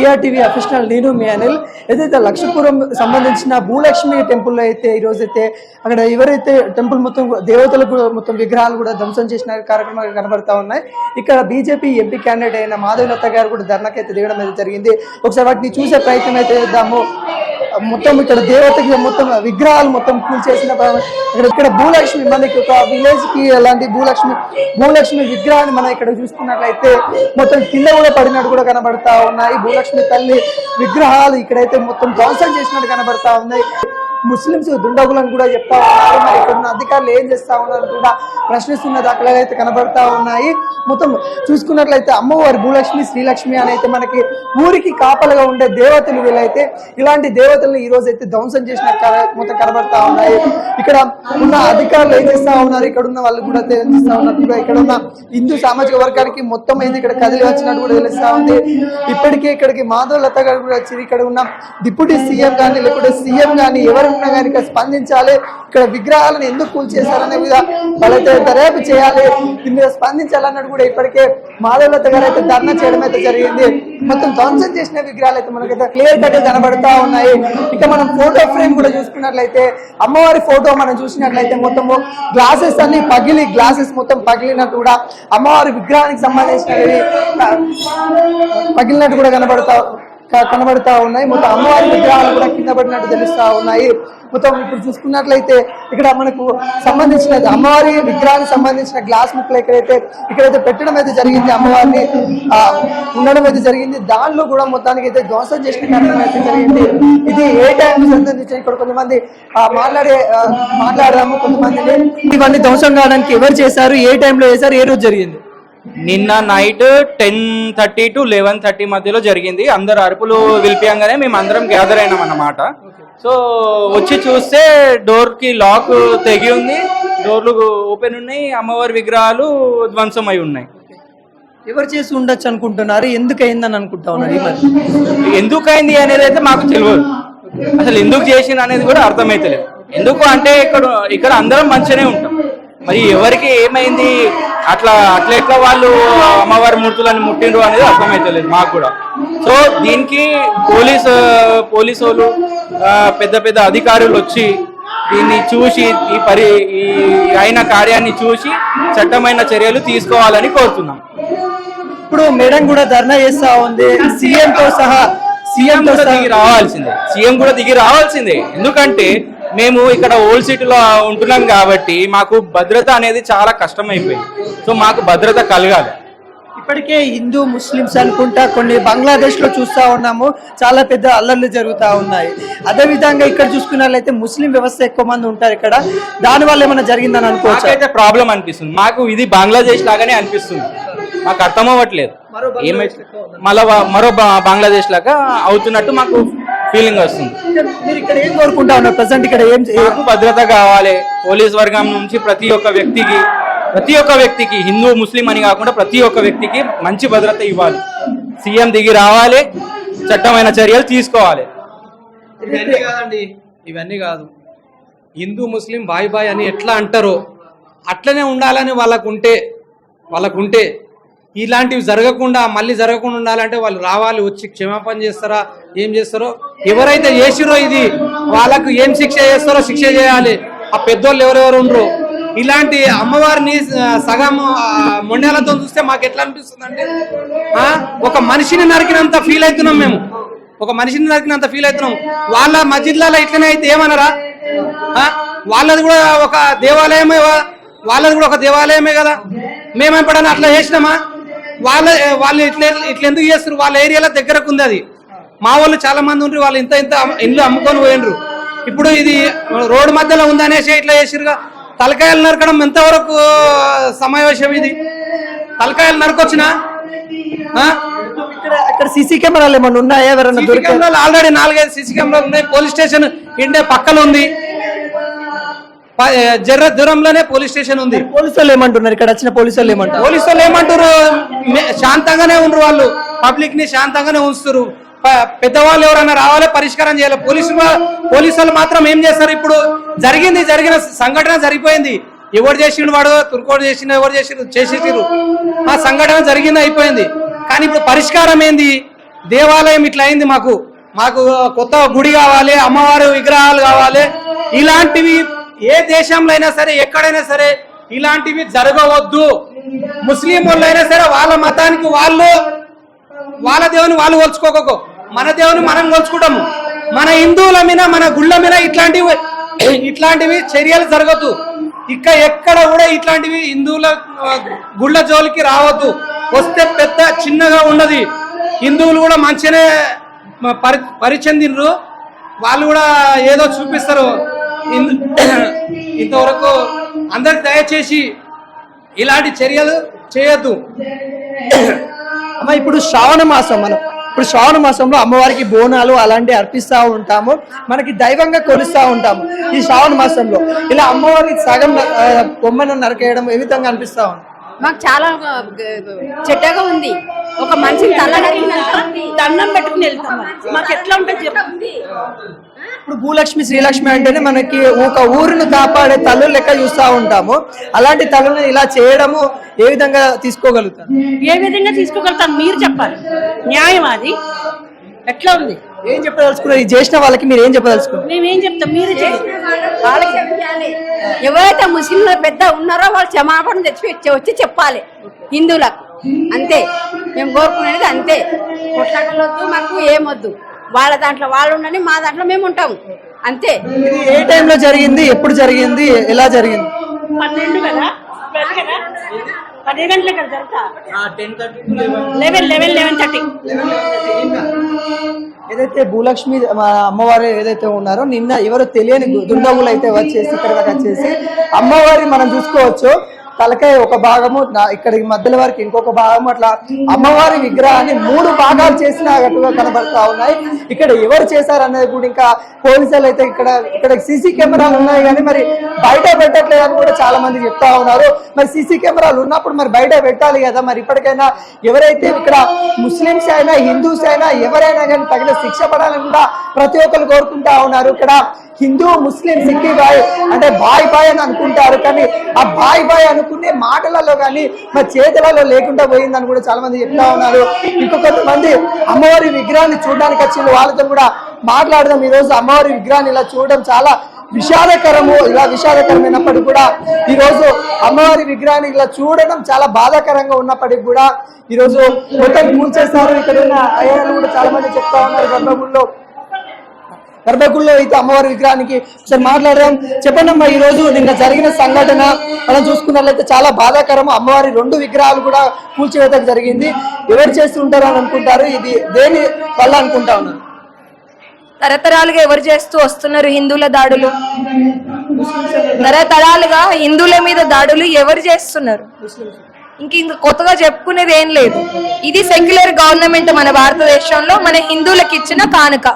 TRTV అఫీషనల్ నేను మీ అనిల్. ఏదైతే లక్షపురం సంబంధించిన భూలక్ష్మి టెంపుల్లో అయితే ఈ రోజు అయితే అక్కడ ఎవరైతే టెంపుల్ మొత్తం దేవతలకు మొత్తం విగ్రహాలు కూడా ధ్వంసం చేసిన కార్యక్రమాలు కనబడతా ఉన్నాయి. ఇక్కడ బీజేపీ ఎంపీ క్యాండిడేట్ అయిన మాధవలత గారు కూడా ధర్నాకి అయితే దిగడం అయితే జరిగింది. ఒకసారి వాటిని చూసే ప్రయత్నం అయితే చేద్దాము. మొత్తం ఇక్కడ దేవతకి మొత్తం విగ్రహాలు మొత్తం కూల్చేసిన ఇక్కడ ఇక్కడ భూలక్ష్మి మనకి ఒక విలేజ్కి అలాంటి భూలక్ష్మి భూలక్ష్మి విగ్రహాన్ని మనం ఇక్కడ చూసుకున్నట్లయితే మొత్తం కింద కూడా పడినట్టు కూడా కనబడతా ఉన్నాయి. భూలక్ష్మి తల్లి విగ్రహాలు ఇక్కడైతే మొత్తం ధ్వంసం చేసినట్టు కనబడతా ఉన్నాయి ముస్లింస్ దుండగులను కూడా చెప్తా ఉన్నారు మరి ఇక్కడ ఉన్న అధికారులు ఏం చేస్తా ఉన్నారు కూడా ప్రశ్నిస్తున్న దాఖలాలు అయితే కనబడతా ఉన్నాయి. మొత్తం చూసుకున్నట్లయితే అమ్మవారి భూలక్ష్మి శ్రీలక్ష్మి అని అయితే మనకి ఊరికి కాపలుగా ఉండే దేవతలు వీళ్ళైతే ఇలాంటి దేవతలను ఈ రోజు అయితే ధ్వంసం చేసిన మొత్తం కనబడతా ఉన్నాయి. ఇక్కడ ఉన్న అధికారులు ఏం చేస్తా ఉన్నారు? ఇక్కడ ఉన్న వాళ్ళు కూడా తెలియజేస్తా ఉన్నారు. కూడా ఇక్కడ ఉన్న హిందూ సామాజిక వర్గానికి మొత్తం అయితే ఇక్కడ కదిలి వచ్చినట్టు కూడా తెలుస్తా ఉంది. ఇప్పటికే ఇక్కడికి మాధవ్ లత గారు కూడా వచ్చి ఇక్కడ ఉన్న డిప్యూటీ సీఎం కానీ లేకుంటే సీఎం కానీ ఎవరు ఉన్నా కానీ ఇక్కడ స్పందించాలి. ఇక్కడ విగ్రహాలను ఎందుకు కూల్చేశారనే మీద వాళ్ళైతే దర్యాప్తు చేయాలి. దీని మీద స్పందించాలన్నట్టు కూడా ఇప్పటికే మాధవ్ గారు అయితే ధర్నా చేయడం అయితే జరిగింది. మొత్తం ధ్వంసం చేసిన విగ్రహాలు అయితే మనకైతే క్లియర్ కట్ కనబడతా ఉన్నాయి. ఇక మనం ఫోటో ఫ్రేమ్ కూడా చూసుకున్నట్లయితే అమ్మవారి ఫోటో మనం చూసినట్లయితే మొత్తము గ్లాసెస్ అన్ని పగిలి గ్లాసెస్ మొత్తం పగిలినట్టు కూడా అమ్మవారి విగ్రహానికి సంబంధించినవి పగిలినట్టు కూడా కనబడతా కనబడతా ఉన్నాయి. మొత్తం అమ్మవారి విగ్రహాలు కూడా కింద పడినట్టు తెలుస్తా ఉన్నాయి. మొత్తం ఇప్పుడు చూసుకున్నట్లయితే ఇక్కడ మనకు సంబంధించిన అమ్మవారి విగ్రహానికి సంబంధించిన గ్లాస్ ముక్కలు ఎక్కడైతే ఇక్కడైతే పెట్టడం అయితే జరిగింది అమ్మవారిని ఆ, ఉండడం అయితే జరిగింది. దానిలో కూడా మొత్తానికి అయితే ధ్వంసం చేసిన కార్యక్రమం అయితే జరిగింది. ఇది ఏ టైం సంబంధించి ఇక్కడ కొంతమంది మాట్లాడే మాట్లాడదాము కొంతమంది ఇవన్నీ ధ్వంసం కావడానికి ఎవరు చేశారు ఏ టైంలో చేశారు ఏ రోజు జరిగింది? నిన్న night ten thirty to eleven thirty మధ్యలో జరిగింది. అందరు అరుపులు విలిపియంగానే మేము అందరం గ్యాదర్ అయినాం అన్నమాట. సో వచ్చి చూస్తే డోర్కి లాక్ తెగి ఉంది. డోర్లు ఓపెన్ ఉన్నాయి. అమ్మవారి విగ్రహాలు ధ్వంసం అయి ఉన్నాయి. ఎవరు చేసి ఉండొచ్చు అనుకుంటున్నారు? ఎందుకు అయిందని అనుకుంటా ఉన్నారు మరి ఎందుకైంది అనేది అయితే మాకు తెలియదు. అసలు ఎందుకు చేసింది అనేది కూడా అర్థమైతలేదు. ఎందుకు అంటే ఇక్కడ ఇక్కడ అందరం మంచిగానే ఉంటాం. మరి ఎవరికి ఏమైంది? అట్లా అట్లా ఎట్లా వాళ్ళు అమ్మవారి మూర్తులను ముట్టిండ్రు అనేది అర్థమైతలేదు మాకు కూడా. సో దీనికి పోలీస్ పోలీసు వాళ్ళు పెద్ద పెద్ద అధికారులు వచ్చి దీన్ని చూసి ఈ పరి ఈ అయిన కార్యాన్ని చూసి చట్టమైన చర్యలు తీసుకోవాలని కోరుతున్నాం. ఇప్పుడు మేడం కూడా ధర్నా చేస్తా ఉంది. సీఎం తో సహా సీఎం కూడా దిగి రావాల్సిందే. సీఎం కూడా దిగి రావాల్సిందే. ఎందుకంటే మేము ఇక్కడ ఓల్డ్ సిటీలో ఉంటున్నాం కాబట్టి మాకు భద్రత అనేది చాలా కష్టమైపోయింది. సో మాకు భద్రత కలగాలి. ఇప్పటికే హిందూ ముస్లిమ్స్ అనుకుంటా కొన్ని బంగ్లాదేశ్లో చూస్తా ఉన్నాము. చాలా పెద్ద అల్లర్లు జరుగుతా ఉన్నాయి. అదే విధంగా ఇక్కడ చూసుకున్నట్లయితే ముస్లిం వ్యవస్థ ఎక్కువ మంది ఉంటారు ఇక్కడ. దాని వల్ల ఏమైనా జరిగిందని అనుకోవచ్చు? మాకైతే ప్రాబ్లం అనిపిస్తుంది. మాకు ఇది బంగ్లాదేశ్ లాగానే అనిపిస్తుంది. మాకు అర్థం అవ్వట్లేదు ఏమైతే మళ్ళా మరో బంగ్లాదేశ్ లాగా అవుతున్నట్టు మాకు ఫీలింగ్ వస్తుంది. మీరు ఇక్కడ ఏం కోరుకుంటా ఉన్నారు? ప్రజెంట్ ఇక్కడ ఏం ఏ- మాకు భద్రత కావాలి. పోలీస్ వర్గం నుంచి ప్రతి ఒక్క వ్యక్తికి ప్రతి ఒక్క వ్యక్తికి హిందూ ముస్లిం అని కాకుండా ప్రతి ఒక్క వ్యక్తికి మంచి భద్రత ఇవ్వాలి. సీఎం దిగి రావాలి. చట్టమైన చర్యలు తీసుకోవాలి. ఇవన్నీ కాదండి. ఇవన్నీ కాదు. హిందూ ముస్లిం బాయ్ బాయ్ అని ఎట్లా అంటారో అట్లనే ఉండాలని వాళ్ళకుంటే వాళ్ళకుంటే ఇలాంటివి జరగకుండా మళ్ళీ జరగకుండా ఉండాలంటే వాళ్ళు రావాలి వచ్చి క్షమాపణ చేస్తారా ఏం చేస్తారో? ఎవరైతే చేసిరో ఇది వాళ్ళకు ఏం శిక్ష చేస్తారో శిక్ష చేయాలి. ఆ పెద్దోళ్ళు ఎవరెవరు ఉండరు. ఇలాంటి అమ్మవారిని సగం ఆ, చూస్తే మాకు ఎట్లా అనిపిస్తుంది ఆ, ఒక మనిషిని నరికినంత ఫీల్ అవుతున్నాం మేము. ఒక మనిషిని నరికినంత ఫీల్ అవుతున్నాం. వాళ్ళ మస్జిద్లలో ఇట్లనే అయితే ఏమనరా? ఆ? వాళ్ళది కూడా ఒక దేవాలయమే వాళ్ళది కూడా ఒక దేవాలయమే కదా. మేము పడని అట్లా చేసినామా? వాళ్ళ వాళ్ళు ఇట్లా ఇట్లా ఎందుకు చేస్తారు వాళ్ళ ఏరియాలో దగ్గరకు ఉంది అది. మా వాళ్ళు చాలా మంది ఉండ్రి వాళ్ళు ఇంత ఇంత ఇండ్లు అమ్ముకొని పోయినరు ఇప్పుడు ఇది రోడ్డు మధ్యలో ఉందనేసి ఇట్లా చేసిరుగా తలకాయలు నరకడం ఎంతవరకు సమావేశం ఇది? తలకాయలు నరకొచ్చినా? అక్కడ సీసీ కెమెరాలు ఏమైనా ఉన్నాయా? ఎవరైనా సీసీ దొరికారు కెమెరాలు ఆల్రెడీ నాలుగైదు సీసీ కెమెరాలు ఉన్నాయి. పోలీస్ స్టేషన్ ఇండే పక్కన ఉంది. జర్ర దూరంలోనే పోలీస్ స్టేషన్ ఉంది. పోలీసు వాళ్ళు ఏమంటున్నారు? ఇక్కడ వచ్చిన పోలీసు వాళ్ళు ఏమంటారు? పోలీసు వాళ్ళు ఏమంటారు శాంతంగానే ఉండరు వాళ్ళు. పబ్లిక్ని శాంతంగానే ఉంచుతారు పెద్దవాళ్ళు ఎవరైనా రావాలి పరిష్కారం చేయాలి. పోలీసు పోలీసు వాళ్ళు మాత్రం ఏం చేస్తారు ఇప్పుడు? జరిగింది జరిగిన సంఘటన జరిగిపోయింది. ఎవరు చేసిండు వాడు? తుర్కోడు చేసిండు ఎవరు చేసిండు? చేసేసారు ఆ సంఘటన జరిగింది అయిపోయింది. కానీ ఇప్పుడు పరిష్కారం ఏంది? దేవాలయం ఇట్లా అయింది మాకు. మాకు కొత్త గుడి కావాలి అమ్మవారి విగ్రహాలు కావాలి. ఇలాంటివి ఏ దేశంలో అయినా సరే ఎక్కడైనా సరే ఇలాంటివి జరగవద్దు. ముస్లిం వాళ్ళు అయినా సరే వాళ్ళ మతానికి వాళ్ళు వాళ్ళ దేవుని వాళ్ళు కొలుచుకోకో. మన దేవుని మనం కొలుచుకుంటాము. మన హిందువుల మీద మన గుళ్ళ మీద ఇట్లాంటివి ఇట్లాంటివి చర్యలు జరగద్దు. ఇక ఎక్కడ కూడా ఇట్లాంటివి హిందువుల గుళ్ళ జోలికి రావద్దు. వస్తే పెద్ద చిన్నగా ఉన్నది. హిందువులు కూడా మంచిగానే పరి పరిచెందినరు. వాళ్ళు కూడా ఏదో చూపిస్తారు. ఇంతవరకు అందరికి దయచేసి ఇలాంటి చర్యలు చేయొద్దు. అమ్మ ఇప్పుడు శ్రావణ మాసం మనం ఇప్పుడు శ్రావణ మాసంలో అమ్మవారికి బోనాలు అలాంటివి అర్పిస్తూ ఉంటాము. మనకి దైవంగా కొలుస్తూ ఉంటాము ఈ శ్రావణ మాసంలో. ఇలా అమ్మవారికి సగం బొమ్మను నరకేయడం ఏ విధంగా అనిపిస్తా ఉంది? మాకు చాలా చెడ్డగా ఉంది. ఒక మనిషిని తల నరికినాక దండం పెట్టుకుని వెళ్తాం. మాకు ఎట్లా ఉంటుంది చెప్పండి ఇప్పుడు భూలక్ష్మి శ్రీలక్ష్మి అంటేనే మనకి ఒక ఊరిని కాపాడే తల్లు లెక్క చూస్తూ ఉంటాము. అలాంటి తల్లుని ఇలా చేయడము ఏ విధంగా తీసుకోగలుగుతారు? ఏ విధంగా తీసుకోగలుగుతాం? మీరు చెప్పాలి. న్యాయం అది. ఎట్లా ఉంది? ఏం చెప్పదలుచుకున్నారు? ఈ చేసిన వాళ్ళకి మీరు ఏం చెప్పదలుచుకున్నారు? మేమేం చెప్తాం? మీరు. వాళ్ళకి ఎవరైతే ముస్లింలు పెద్ద ఉన్నారో వాళ్ళు క్షమాపణ తెచ్చి వచ్చి- వచ్చి చెప్పాలి. హిందువులకు. అంతే. మేము కోరుకునేది అంతే. కొట్లాటలొద్దు మాకు ఏమొద్దు. వాళ్ళ దాంట్లో వాళ్ళు ఉండని మా దాంట్లో మేము ఉంటాము అంతే. ఇది ఏ టైంలో జరిగింది? ఎప్పుడు జరిగింది? ఎలా జరిగింది? పన్నెండు కదా? ట్వెల్వ్ కదా? పన్నెండు గంటలే కదా జరుగుతా? Eleven eleven eleven thirty. ఏదైతే భూలక్ష్మి మా అమ్మవారు ఏదైతే ఉన్నారో నిన్న ఎవరో తెలియని దుండగులు అయితే వచ్చేసి ఇక్కడ దాకా వచ్చేసి అమ్మవారి మనం చూసుకోవచ్చు. తలకాయ ఒక భాగము ఇక్కడికి మధ్యలో వరకు ఇంకొక భాగము అట్లా అమ్మవారి విగ్రహాన్ని మూడు భాగాలు చేసిన కనబడతా ఉన్నాయి. ఇక్కడ ఎవరు చేశారు అనేది కూడా ఇంకా పోలీసులు అయితే ఇక్కడ ఇక్కడ సీసీ కెమెరాలు ఉన్నాయి కానీ మరి బయట పెట్టట్లేదు అని కూడా చాలా మంది చెప్తా ఉన్నారు. మరి సీసీ కెమెరాలు ఉన్నప్పుడు మరి బయట పెట్టాలి కదా మరి ఇప్పటికైనా ఎవరైతే ఇక్కడ ముస్లిమ్స్ అయినా హిందూస్ అయినా ఎవరైనా కానీ తగిన శిక్ష పడాలని కూడా ప్రతి ఒక్కరు కోరుకుంటా ఉన్నారు. ఇక్కడ హిందూ ముస్లిం సిక్కి బాయ్ అంటే బాయ్ బాయ్ అని అనుకుంటారు. కానీ ఆ బాయ్ బాయ్ అనుకునే మాటలలో కానీ మా చేతులలో లేకుండా పోయిందని కూడా చాలా మంది చెప్తా ఉన్నారు. ఇంకొక మంది అమ్మవారి విగ్రహాన్ని చూడడానికి వచ్చిన వాళ్ళతో కూడా మాట్లాడదాం. ఈ రోజు అమ్మవారి విగ్రహాన్ని ఇలా చూడడం చాలా విషాదకరము ఇలా విషాదకరమైనప్పటికీ కూడా ఈ రోజు అమ్మవారి విగ్రహాన్ని ఇలా చూడడం చాలా బాధాకరంగా ఉన్నప్పటికీ కూడా ఈ రోజు మొత్తం కూల్చేస్తారు ఇక్కడ ఉన్న అయ్యాలు కూడా చాలా మంది చెప్తా ఉన్నారు గర్భగుడిలో. గర్భగుడిలో అయితే అమ్మవారి విగ్రహానికి ఒకసారి మాట్లాడదాం. చెప్పండి అమ్మా ఈరోజు నిన్న జరిగిన సంఘటన మనం చూసుకున్నట్లయితే చాలా బాధాకరం. అమ్మవారి రెండు విగ్రహాలు కూడా కూల్చివేతకు జరిగింది. ఎవరు చేస్తుంటారు అని అనుకుంటారు? ఇది దేని వల్ల అనుకుంటా ఉన్నారు? తరతరాలుగా ఎవరు చేస్తూ వస్తున్నారు హిందువుల దాడులు? తరతరాలుగా హిందువుల మీద దాడులు ఎవరు చేస్తున్నారు? ఇంక ఇంక కొత్తగా చెప్పుకునేది ఏం లేదు. ఇది సెక్యులర్ గవర్నమెంట్ మన భారతదేశంలో మన హిందువులకు ఇచ్చిన కానుక.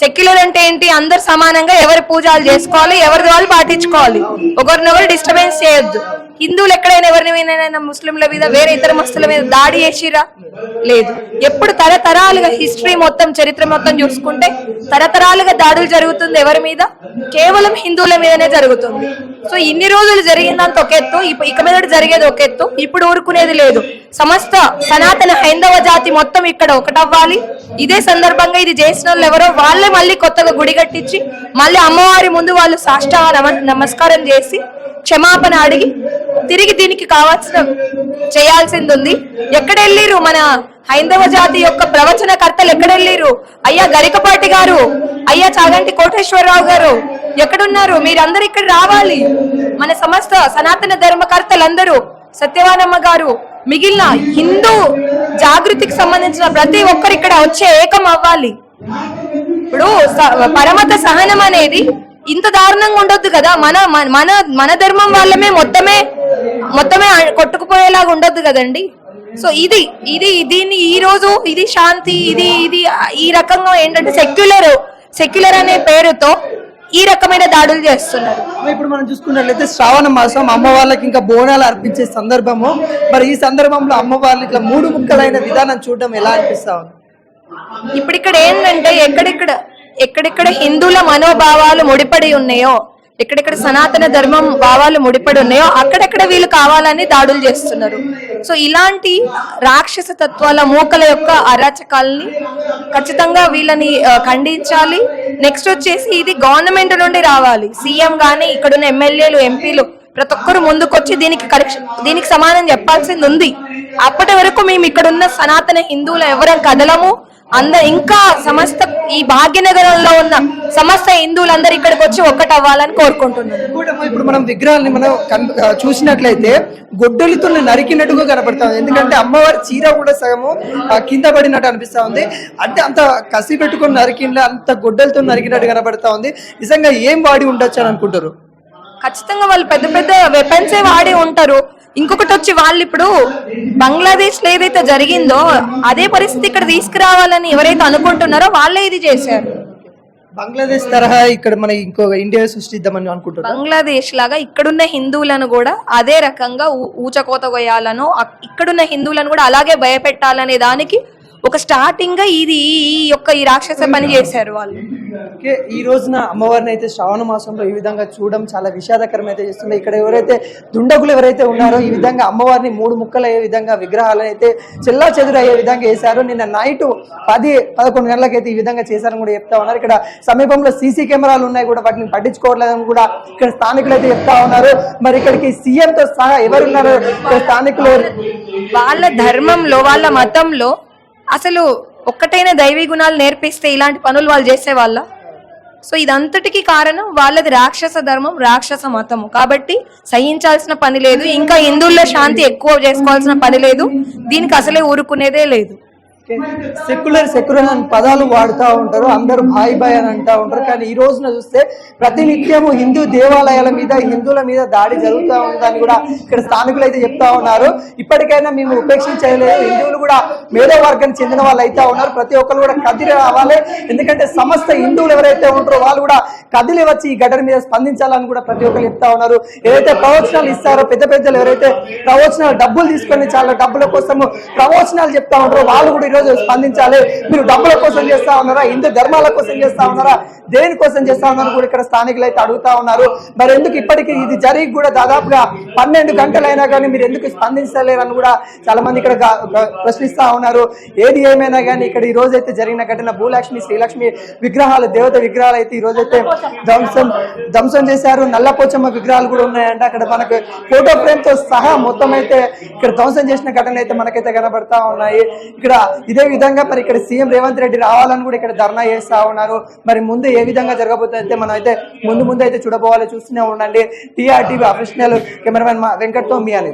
సెక్యులర్ అంటే ఏంటి? అందరు సమానంగా ఎవరి పూజలు చేసుకోవాలి ఎవరిది వాళ్ళు పాటించుకోవాలి. ఒకరినొకరు డిస్టర్బెన్స్ చేయొద్దు. హిందువులు ఎక్కడైనా ఎవరిని మీదైనా ముస్లింల మీద వేరే ఇతర మస్తుల మీద దాడి చేసిరా? లేదు. ఎప్పుడు తరతరాలుగా హిస్టరీ మొత్తం చరిత్ర మొత్తం చూసుకుంటే తరతరాలుగా దాడులు జరుగుతుంది ఎవరి మీద? కేవలం హిందువుల మీదనే జరుగుతుంది. సో ఇన్ని రోజులు జరిగిందంత ఒక ఎత్తు ఇక మీద జరిగేది ఒక ఎత్తు ఇప్పుడు ఊరుకునేది లేదు. సమస్త సనాతన హైందవ జాతి మొత్తం ఇక్కడ ఒకటవ్వాలి. ఇదే సందర్భంగా ఇది చేసిన వాళ్ళు ఎవరో వాళ్ళే మళ్ళీ కొత్తగా గుడి కట్టించి మళ్ళీ అమ్మవారి ముందు వాళ్ళు సాష్టాంగ నమ- నమస్కారం చేసి క్షమాపణ అడిగి తిరిగి దీనికి కావాల్సిన చేయాల్సింది ఉంది ఎక్కడెళ్ళిరు మన హైందవ జాతి యొక్క ప్రవచనకర్తలు ఎక్కడెళ్ళిరు అయ్యా గరికపాటి గారు అయ్యా చాగంటి కోటేశ్వరరావు గారు ఎక్కడున్నారు? మీరందరూ ఇక్కడ రావాలి. మన సమస్త సనాతన ధర్మకర్తలందరూ సత్యవానమ్మ గారు మిగిలిన హిందూ జాగృతికి సంబంధించిన ప్రతి ఒక్కరు ఇక్కడ వచ్చే ఏకం అవ్వాలి. ఇప్పుడు స- పరమత సహనం అనేది ఇంత దారుణంగా ఉండొద్దు కదా? మన మన- మన మన ధర్మం వాళ్ళమే మొత్తమే మొత్తమే కొట్టుకుపోయేలాగా ఉండొద్దు కదండి. సో ఇది ఇది దీన్ని ఈ రోజు ఇది శాంతి ఇది ఇది ఈ రకంగా ఏంటంటే సెక్యులర్ సెక్యులర్ అనే పేరుతో ఈ రకమైన దాడులు చేస్తున్నారు. అమ్మ, ఇప్పుడు మనం చూసుకున్నట్లయితే శ్రావణ మాసం అమ్మవార్లకి ఇంకా బోనాలు అర్పించే సందర్భము. మరి ఈ సందర్భంలో అమ్మవార్లు ఇట్లా మూడు ముక్కలైన విధానం చూడడం ఎలా అనిపిస్తా ఉంది? ఇప్పుడు ఇక్కడ ఏంటంటే ఎక్కడెక్కడ ఎక్కడెక్కడ హిందువుల మనోభావాలు ముడిపడి ఉన్నాయో ఎక్కడెక్కడ సనాతన ధర్మం భావాలు ముడిపడి ఉన్నాయో అక్కడెక్కడ వీళ్ళు కావాలని దాడులు చేస్తున్నారు. సో ఇలాంటి రాక్షస తత్వాల మూకల యొక్క అరాచకాలని ఖచ్చితంగా వీళ్ళని ఖండించాలి. నెక్స్ట్ వచ్చేసి ఇది గవర్నమెంట్ నుండి రావాలి. సీఎం కానీ ఇక్కడున్న ఎమ్మెల్యేలు ఎంపీలు ప్రతి ఒక్కరు ముందుకొచ్చి దీనికి కరెక్షన్ దీనికి సమానం చెప్పాల్సింది ఉంది. అప్పటి వరకు మేము ఇక్కడ ఉన్న సనాతన హిందువులు ఎవరం కదలము. అంద ఇంకా సమస్త ఈ భాగ్యనగరంలో ఉన్న సమస్త హిందువులందరూ ఇక్కడికి వచ్చి ఒక్కటవ్వాలని కోరుకుంటున్నాను. కూడా ఇప్పుడు మనం విగ్రహాన్ని మనం చూసినట్లయితే గొడ్డలితో నరికినట్టుగా కనపడతా ఉంది ఎందుకంటే అమ్మవారి చీర కూడా సగము కింద పడినట్టు అనిపిస్తా ఉంది. అంటే అంత కసి పెట్టుకొని నరికిండ్లా అంత గొడ్డలతో నరికినట్టు కనపడతా ఉంది. నిజంగా ఏం వాడి ఉండొచ్చు అని అనుకుంటారు? ఖచ్చితంగా వాళ్ళు పెద్ద పెద్ద వెపన్సే వాడి ఉంటారు. ఇంకొకటి వచ్చి వాళ్ళు ఇప్పుడు బంగ్లాదేశ్లో ఏదైతే జరిగిందో అదే పరిస్థితి ఇక్కడ తీసుకురావాలని ఎవరైతే అనుకుంటున్నారో వాళ్ళే ఇది చేశారు. బంగ్లాదేశ్ తరహా ఇక్కడ మన ఇంకో ఇండియా సృష్టిద్దామని అనుకుంటున్నారు? బంగ్లాదేశ్ లాగా ఇక్కడున్న హిందువులను కూడా అదే రకంగా ఊచకోత అక్- ఇక్కడున్న హిందువులను కూడా అలాగే భయపెట్టాలనే దానికి ఒక స్టార్టింగ్గా ఇది ఈ యొక్క ఈ రాక్షస పని చేశారు వాళ్ళు. ఓకే ఈ రోజున అమ్మవారిని అయితే శ్రావణ మాసంలో ఈ విధంగా చూడడం చాలా విషాదకరం అయితే చేస్తుంది. ఇక్కడ ఎవరైతే దుండగులు ఎవరైతే ఉన్నారో ఈ విధంగా అమ్మవారిని మూడు ముక్కలు అయ్యే విధంగా విగ్రహాలను అయితే చెల్లా చెదురు అయ్యే విధంగా వేశారు. నిన్న నైట్ పది పదకొండు గంటలకైతే ఈ విధంగా చేశారని కూడా చెప్తా ఉన్నారు. ఇక్కడ సమీపంలో సీసీ కెమెరాలు ఉన్నాయి కూడా వాటిని పట్టించుకోవట్లేదని కూడా ఇక్కడ స్థానికులు అయితే చెప్తా ఉన్నారు. మరి ఇక్కడికి సీఎం తో సహా ఎవరున్నారు? స్థానికులు వాళ్ళ ధర్మంలో వాళ్ళ మతంలో అసలు ఒక్కటైన దైవీ గుణాలు నేర్పిస్తే ఇలాంటి పనులు వాళ్ళు చేసేవాళ్ళ? సో ఇదంతటికి కారణం వాళ్ళది రాక్షస ధర్మం రాక్షస మతము. కాబట్టి సహించాల్సిన పని లేదు ఇంకా హిందువుల్లో శాంతి ఎక్కువ చేసుకోవాల్సిన పని లేదు దీనికి అసలే ఊరుకునేదే లేదు. సెక్యులర్ సెక్యులర్ అని పదాలు వాడుతూ ఉంటారు అందరూ భాయ్ భాయ్ అని అంటూ ఉంటారు. కానీ ఈ రోజున చూస్తే ప్రతినిత్యము హిందూ దేవాలయాల మీద హిందువుల మీద దాడి జరుగుతూ ఉందని కూడా ఇక్కడ స్థానికులు అయితే చెప్తా ఉన్నారు. ఇప్పటికైనా మేము ఉపేక్షించలేదు. హిందువులు కూడా మేధో వర్గానికి చెందిన వాళ్ళు అయితే ఉన్నారు. ప్రతి ఒక్కరు కూడా కదిలి రావాలి. ఎందుకంటే సమస్త హిందువులు ఎవరైతే ఉంటారో వాళ్ళు కూడా కదిలి వచ్చి ఈ ఘటన మీద స్పందించాలని కూడా ప్రతి ఒక్కరు చెప్తా ఉన్నారు. ఏదైతే ప్రవచనాలు ఇస్తారో పెద్ద పెద్దలు ఎవరైతే ప్రవచనాలు డబ్బులు తీసుకొని చాలా డబ్బుల కోసము ప్రవచనాలు చెప్తా ఉంటారో వాళ్ళు కూడా ఈరోజు స్పందించాలి. మీరు డబ్బుల కోసం చేస్తా ఉన్నారా? హిందూ ధర్మాల కోసం చేస్తా ఉన్నారా? దేని కోసం చేస్తా ఉన్నారు కూడా ఇక్కడ స్థానికులు అయితే అడుగుతా ఉన్నారు. మరి ఎందుకు ఇప్పటికీ ఇది జరిగి కూడా దాదాపుగా పన్నెండు గంటలైనా కానీ మీరు ఎందుకు స్పందించలేరని కూడా చాలా మంది ఇక్కడ ప్రశ్నిస్తా ఉన్నారు. ఏది ఏమైనా కానీ ఇక్కడ ఈ రోజు అయితే జరిగిన ఘటన భూలక్ష్మి శ్రీలక్ష్మి విగ్రహాలు దేవత విగ్రహాలు అయితే ఈ రోజు అయితే ధ్వంసం ధ్వంసం చేశారు. నల్లపోచమ్మ విగ్రహాలు కూడా ఉన్నాయంట. అక్కడ మనకు ఫోటో ఫ్రేమ్తో సహా మొత్తం అయితే ఇక్కడ ధ్వంసం చేసిన ఘటన అయితే మనకైతే కనబడతా ఉన్నాయి. ఇక్కడ ఇదే విధంగా మరి ఇక్కడ సీఎం రేవంత్ రెడ్డి రావాలని కూడా ఇక్కడ ధర్నా చేస్తా ఉన్నారు. మరి ముందు ఏ విధంగా జరగబోతుంది అయితే మనం అయితే ముందు ముందు అయితే చూడబోవాలి చూస్తూనే ఉండండి. టీఆర్టీవీ అఫీషియల్ కెమెరామెన్ మా వెంకట్తో మీ అని